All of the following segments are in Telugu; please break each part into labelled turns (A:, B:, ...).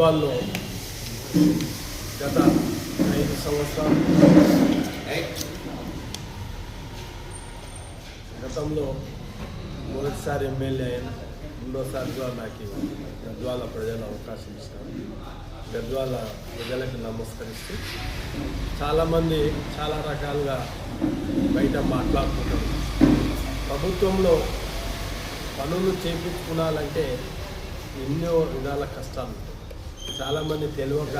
A: ఫుట్బాల్లో గత ఐదు సంవత్సరాలు గతంలో మొదటిసారి ఎమ్మెల్యే అయిన రెండోసారి కూడా నాకు గద్వాల ప్రజలు అవకాశం ఇచ్చారు గద్వాల ప్రజలకు నమస్కరిస్తూ చాలామంది చాలా రకాలుగా బయట మాట్లాడుకుంటారు ప్రభుత్వంలో పనులు చేపించుకున్నాలంటే ఎన్నో విధాల కష్టాలు ఉంటాయి. చాలామంది తెలియక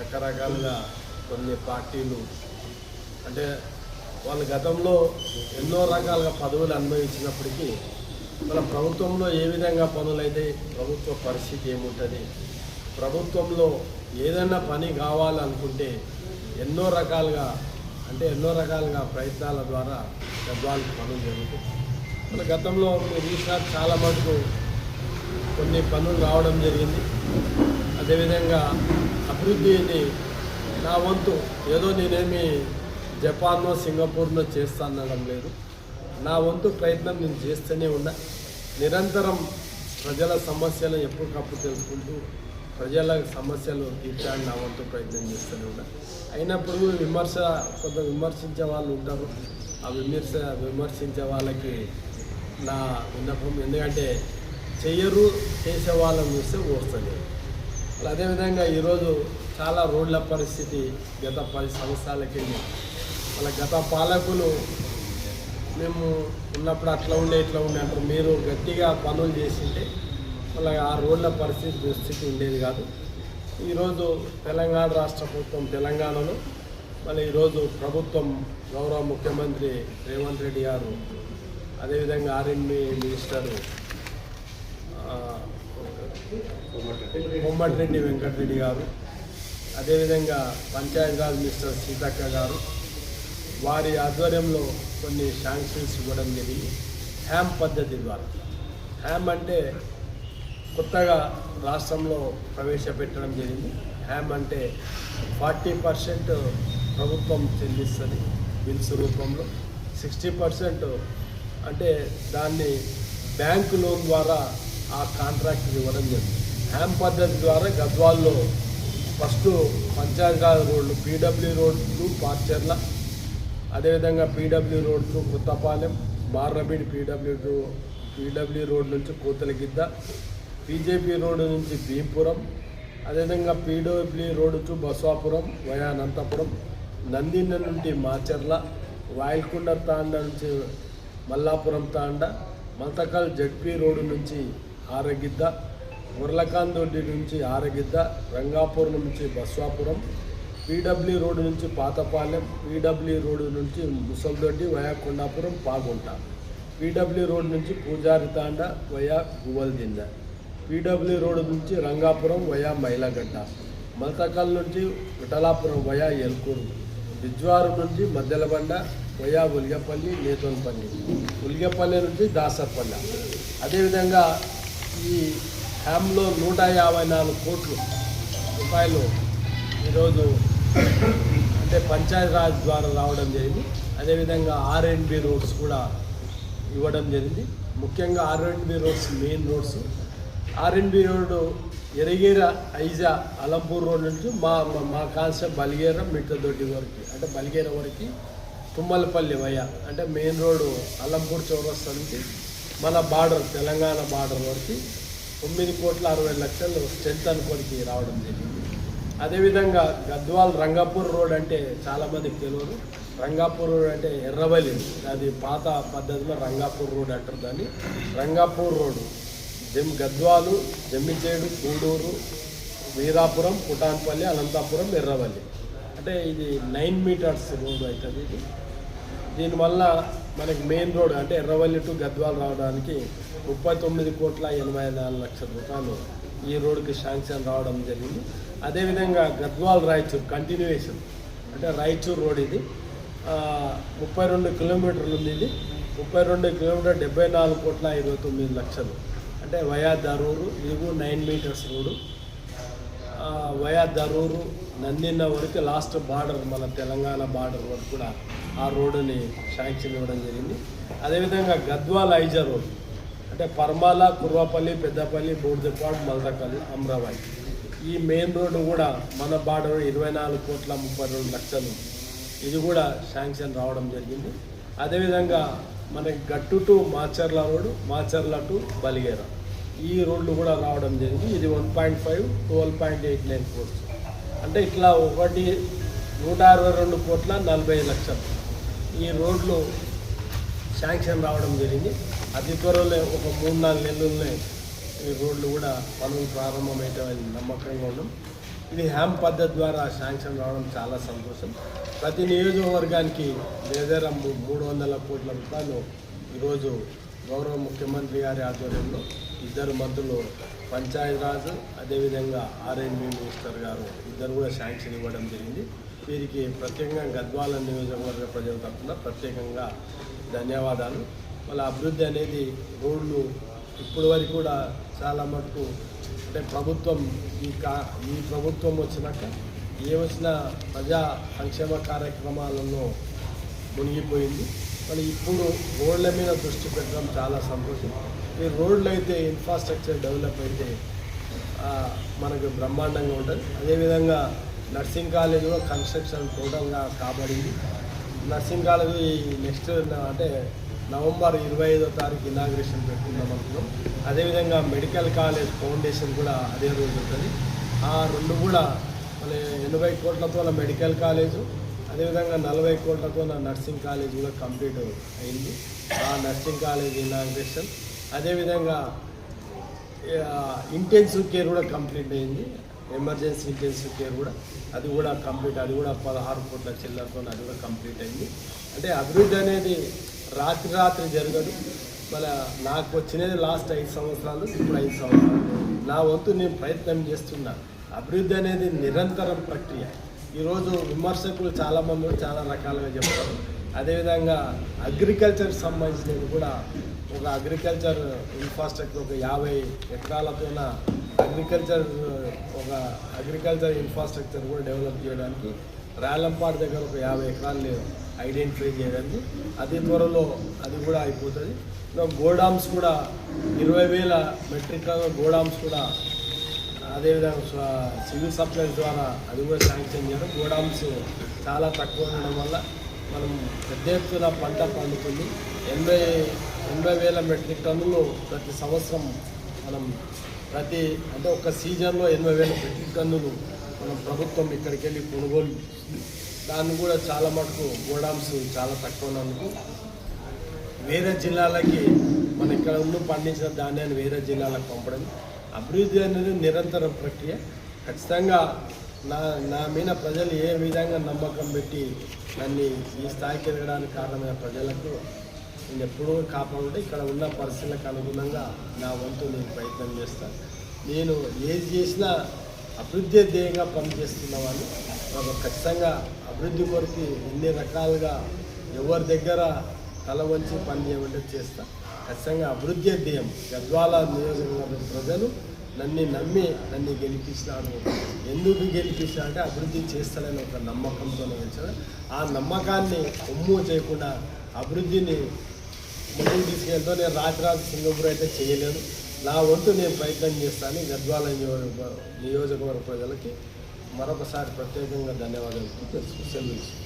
A: రకరకాలుగా కొన్ని పార్టీలు అంటే వాళ్ళ గతంలో ఎన్నో రకాలుగా పదవులు అనుభవించినప్పటికీ మన ప్రభుత్వంలో ఏ విధంగా పనులైతే ప్రభుత్వ పరిస్థితి ఏముంటుంది ప్రభుత్వంలో ఏదైనా పని కావాలనుకుంటే ఎన్నో రకాలుగా అంటే ఎన్నో రకాలుగా ప్రయత్నాల ద్వారా గద్వాలకు పనులు జరుగుతాయి. మన గతంలో మీరు ఈసారి చాలా మటుకు కొన్ని పనులు రావడం జరిగింది. అదేవిధంగా అభివృద్ధిని నా వంతు ఏదో నేనేమి జపాన్లో సింగపూర్నో చేస్తానడం లేదు. నా వంతు ప్రయత్నం నేను చేస్తూనే ఉన్నా. నిరంతరం ప్రజల సమస్యలు ఎప్పటికప్పుడు తెలుసుకుంటూ ప్రజల సమస్యలు తీర్చడానికి నా వంతు ప్రయత్నం చేస్తూనే ఉన్నా. అయినప్పుడు విమర్శ కొంత విమర్శించే వాళ్ళు ఉంటారు. ఆ విమర్శ విమర్శించే వాళ్ళకి నా విన్నపం ఎందుకంటే చెయ్యరు చేసే వాళ్ళని చూస్తే ఓస్తుంది అదేవిధంగా ఈరోజు చాలా రోడ్ల పరిస్థితి గత పది సంవత్సరాలకి వాళ్ళ గత పాలకులు మేము ఉన్నప్పుడు అట్లా ఉండే ఇట్లా ఉండే అంటారు. మీరు గట్టిగా పనులు చేసింటే వాళ్ళ ఆ రోడ్ల పరిస్థితి దుస్థితి ఉండేది కాదు. ఈరోజు తెలంగాణ రాష్ట్ర ప్రభుత్వం తెలంగాణలో మళ్ళీ ఈరోజు ప్రభుత్వం గౌరవ ముఖ్యమంత్రి రేవంత్ రెడ్డి గారు అదేవిధంగా ఆర్ఎండ్బి మినిస్టర్ బొమ్మటిరెడ్డి వెంకటరెడ్డి గారు. అదేవిధంగా పంచాయతీరాజ్ మినిస్టర్ సీతక్క గారు. వారి ఆధ్వర్యంలో కొన్ని శాంక్షన్స్ ఇవ్వడం జరిగింది. హ్యామ్ పద్ధతి ద్వారా. హ్యామ్ అంటే కొత్తగా రాష్ట్రంలో ప్రవేశపెట్టడం జరిగింది. హ్యామ్ అంటే ఫార్టీ పర్సెంట్ ప్రభుత్వం చెల్లిస్తుంది బిల్స్ రూపంలో. సిక్స్టీ పర్సెంట్ అంటే దాన్ని బ్యాంకు లోన్ ద్వారా ఆ కాంట్రాక్ట్ ఇవ్వడం జరిగింది. హ్యామ్ పద్ధతి ద్వారా గద్వాల్లో ఫస్ట్ పంచాయతీరాజ్ రోడ్లు పీడబ్ల్యూ రోడ్లు పార్చర్ల అదేవిధంగా PW road to Kothapalem Marrabeedi PW to PW road నుంచి కూతలగిద్ద బీజేపీ రోడ్డు నుంచి భీంపురం అదేవిధంగా PW road to Basavapuram via Anantapuram Nandina నుండి మాచర్ల వాయిల్కొండ తాండ నుంచి మల్లాపురం తాండ మల్తకల్ జడ్పీ రోడ్డు నుంచి ఆరగిద్ద ఉర్లకాందొడ్డి నుంచి ఆరగిద్ద రంగాపూర్ నుంచి బస్వాపురం పీడబ్ల్యూ రోడ్డు నుంచి పాతపాలెం పీడబ్ల్యూ రోడ్డు నుంచి Musaldoddi via Kondapuram Paguntha. PW road నుంచి పూజారి తాండ వయా గువల్దిండ. పీడబ్ల్యూ రోడ్డు నుంచి రంగాపురం వయా మైలగడ్డ. మల్తకల్ నుంచి విఠలాపురం వయా ఎల్కూరు బిజ్వారు నుంచి మద్దెలబండ వయా ఉలిగపల్లి నేతోన్పల్లి. ఉలిగపల్లి నుంచి దాసర్పల్లి. అదేవిధంగా ఈ హ్యామ్లో నూట యాభై నాలుగు కోట్లు రూపాయలు ఈరోజు అంటే పంచాయతీరాజ్ ద్వారా రావడం జరిగింది. అదేవిధంగా ఆర్ అండ్ బి రోడ్స్ కూడా ఇవ్వడం జరిగింది. ముఖ్యంగా R and B roads main roads. R and B road Eragera Aija Alampur road నుంచి మా మా- మా కాన్సెప్ట్ బలిగేర మిట్టదొడ్డి వరకు అంటే బలిగేర వరకు తుమ్మలపల్లి వయ అంటే మెయిన్ రోడ్డు అలంపూర్ చౌరస్తా నుంచి మన బార్డర్ తెలంగాణ బార్డర్ వరకు తొమ్మిది కోట్ల అరవై లక్షలు స్ట్రెంత్ అనుకోనికి రావడం జరిగింది. అదేవిధంగా గద్వాల్ రంగాపూర్ రోడ్ అంటే చాలామందికి తెలియదు. రంగాపూర్ రోడ్ అంటే ఎర్రవల్లి. అది పాత పద్ధతిలో రంగాపూర్ రోడ్ అంటారు దాన్ని. రంగాపూర్ రోడ్డు జమ్ గద్వాలు జమ్మిచేడు గూడూరు వీరాపురం పుటాన్పల్లి అనంతాపురం ఎర్రవల్లి. అంటే ఇది నైన్ మీటర్స్ రోడ్ అవుతుంది ఇది. దీనివల్ల మనకి మెయిన్ రోడ్ అంటే ఎర్రవల్లి టు గద్వాల్ రావడానికి ముప్పై తొమ్మిది కోట్ల ఎనభై నాలుగు లక్షల రూపాయలు ఈ రోడ్డుకి శాంక్షన్ రావడం జరిగింది. అదేవిధంగా గద్వాల్ రాయచూర్ కంటిన్యూయేషన్ అంటే రాయచూర్ రోడ్ ఇది. ముప్పై రెండు కిలోమీటర్లు ఉంది ఇది. ముప్పై రెండు కిలోమీటర్ డెబ్బై నాలుగు కోట్ల ఇరవై తొమ్మిది లక్షలు. అంటే వయా దరూరు ఇది nine meters road. Via Daruru Nandinne వరకు లాస్ట్ బార్డర్ మన తెలంగాణ బార్డర్ వరకు కూడా ఆ రోడ్డుని శాంక్షన్ ఇవ్వడం జరిగింది. అదేవిధంగా గద్వాల ఐజా రోడ్ అంటే పర్మాల కుర్వాపల్లి పెద్దపల్లి బూర్దపాడు మల్దకల్ అమ్రాబాయి ఈ మెయిన్ రోడ్డు కూడా మన బార్డర్ ఇరవై నాలుగు కోట్ల ముప్పై రెండు లక్షలు. ఇది కూడా శాంక్షన్ రావడం జరిగింది. అదేవిధంగా మనకి Gattu to Macherla road Macherla to Baligera. ఈ రోడ్లు కూడా రావడం జరిగింది. ఇది one point five twelve point eight nine quotes అంటే ఇట్లా ఒకటి నూట అరవై రెండు కోట్ల నలభై లక్షలు. ఈ రోడ్లు శాంక్షన్ రావడం జరిగింది. అతి త్వరలో ఒక మూడు నాలుగు నెలల్లోనే ఈ రోడ్లు కూడా పనులు ప్రారంభమయ్యేటని నమ్మకంగా ఉన్నాం. ఇది హ్యామ్ పద్ధతి ద్వారా శాంక్షన్ రావడం చాలా సంతోషం. ప్రతి నియోజకవర్గానికి లేదా మూడు వందల కోట్ల రూపాయలు ఈరోజు గౌరవ ముఖ్యమంత్రి గారి ఆధ్వర్యంలో ఇద్దరు మంత్రులు పంచాయతీరాజ్ అదేవిధంగా ఆర్ఎన్బి మినిస్టర్ గారు ఇద్దరు కూడా శాంక్షన్ ఇవ్వడం జరిగింది. వీరికి ప్రత్యేకంగా గద్వాల నియోజకవర్గ ప్రజల తరఫున ప్రత్యేకంగా ధన్యవాదాలు. వాళ్ళ అభివృద్ధి అనేది రోడ్లు ఇప్పటి వరకు కూడా చాలా మటుకు అంటే ప్రభుత్వం ఈ కా ఈ ప్రభుత్వం వచ్చినాక ఏ వచ్చిన ప్రజా సంక్షేమ కార్యక్రమాలలో మునిగిపోయింది. మరి ఇప్పుడు రోడ్ల మీద దృష్టి పెట్టడం చాలా సంతోషం. ఈ రోడ్లు అయితే ఇన్ఫ్రాస్ట్రక్చర్ డెవలప్ అయితే మనకు బ్రహ్మాండంగా ఉంటుంది. అదేవిధంగా నర్సింగ్ కాలేజ్ కూడా కన్స్ట్రక్షన్ టోటల్గా కాబడింది. నర్సింగ్ కాలేజ్ ఈ నెక్స్ట్ అంటే నవంబర్ ఇరవై ఐదో తారీఖు ఇనాగ్రేషన్ పెట్టుకుందాం అనుకున్నాం. అదేవిధంగా మెడికల్ కాలేజ్ ఫౌండేషన్ కూడా అదే రోజు ఉంటుంది. ఆ రెండు కూడా మళ్ళీ ఎనభై కోట్లతో మెడికల్ కాలేజు అదేవిధంగా నలభై కోట్లతో నర్సింగ్ కాలేజ్ కూడా కంప్లీట్ అయింది. ఆ నర్సింగ్ కాలేజ్ ఇనాగ్రేషన్ అదేవిధంగా ఇంటెన్సివ్ కేర్ కూడా కంప్లీట్ అయింది. ఎమర్జెన్సీ ఇంటెన్సివ్ కేర్ కూడా అది కూడా కంప్లీట్ అది కూడా పదహారు కోట్ల చిల్లరతో అది కూడా కంప్లీట్ అయింది. అంటే అభివృద్ధి అనేది రాత్రి రాత్రి జరగదు. మన నాకు వచ్చినది లాస్ట్ ఐదు సంవత్సరాలు ఇప్పుడు ఐదు సంవత్సరాలు. నా వంతు నేను ప్రయత్నం చేస్తున్నా. అభివృద్ధి అనేది నిరంతరం ప్రక్రియ. ఈరోజు విమర్శకులు చాలామంది చాలా రకాలుగా చెప్తారు. అదేవిధంగా అగ్రికల్చర్ సంబంధించినవి కూడా ఒక అగ్రికల్చర్ ఇన్ఫ్రాస్ట్రక్చర్ ఒక యాభై ఎకరాలతోన అగ్రికల్చర్ ఒక అగ్రికల్చర్ ఇన్ఫ్రాస్ట్రక్చర్ కూడా డెవలప్ చేయడానికి రాలంపాడు దగ్గర ఒక యాభై ఎకరాలు ఐడెంటిఫై చేయడానికి. అతి త్వరలో అది కూడా అయిపోతుంది. గోడామ్స్ కూడా ఇరవై వేల మెట్రిక్ టన్ గోడామ్స్ కూడా అదేవిధంగా సివిల్ సప్లైస్ ద్వారా అది కూడా శాంక్షన్ చేయడం. గోడామ్స్ చాలా తక్కువ ఉండడం వల్ల మనం పెద్ద ఎత్తున పంట పండుతుంది. ఎనభై ఎనభై వేల మెట్రిక్ టన్నులు ప్రతి సంవత్సరం మనం ప్రతి అంటే ఒక సీజన్లో ఎనభై వేల మెట్రిక్ టన్నులు మనం ప్రభుత్వం ఇక్కడికి వెళ్ళి కొనుగోలు దాన్ని కూడా చాలా మటుకు గోడామ్స్ చాలా తక్కువ ఉన్నందుకు వేరే జిల్లాలకి మన ఇక్కడ ఉన్న పండించిన ధాన్యాన్ని వేరే జిల్లాలకు పంపడం అభివృద్ధి అనేది నిరంతర ప్రక్రియ. ఖచ్చితంగా నా నా మీద ప్రజలు ఏ విధంగా నమ్మకం పెట్టి నన్ను ఈ స్థాయికి ఎదగడానికి కారణమైన ప్రజలకు నేను ఎప్పుడూ కాపాడుంటే ఇక్కడ ఉన్న పరిస్థితులకు అనుగుణంగా నా వంతు నేను ప్రయత్నం చేస్తాను నేను ఏది చేసినా అభివృద్ధి ధ్యేయంగా వాళ్ళు నాకు ఖచ్చితంగా అభివృద్ధి కొరకు ఎన్ని రకాలుగా ఎవరి దగ్గర తల వంచి పని చేయమంటే చేస్తా. ఖచ్చితంగా అభివృద్ధి ధ్యేయం గద్వాల నియోజకవర్గ ప్రజలు నన్ను నమ్మి నన్ను గెలిపించినాడు ఎందుకు గెలిపించినా అంటే అభివృద్ధి చేస్తానని ఒక నమ్మకంతో గెలిచాను ఆ నమ్మకాన్ని ఒమ్ము చేయకుండా అభివృద్ధిని ముందుకు తీసుకెళ్తూ నేను రాత్రి సింగపూర్ అయితే చేయలేను. నా వంతు నేను ప్రయత్నం చేస్తాను. గద్వాల నియోజకవర్గ నియోజకవర్గ ప్రజలకి మరొకసారి ప్రత్యేకంగా ధన్యవాదాలు. తెలుసు సెలవు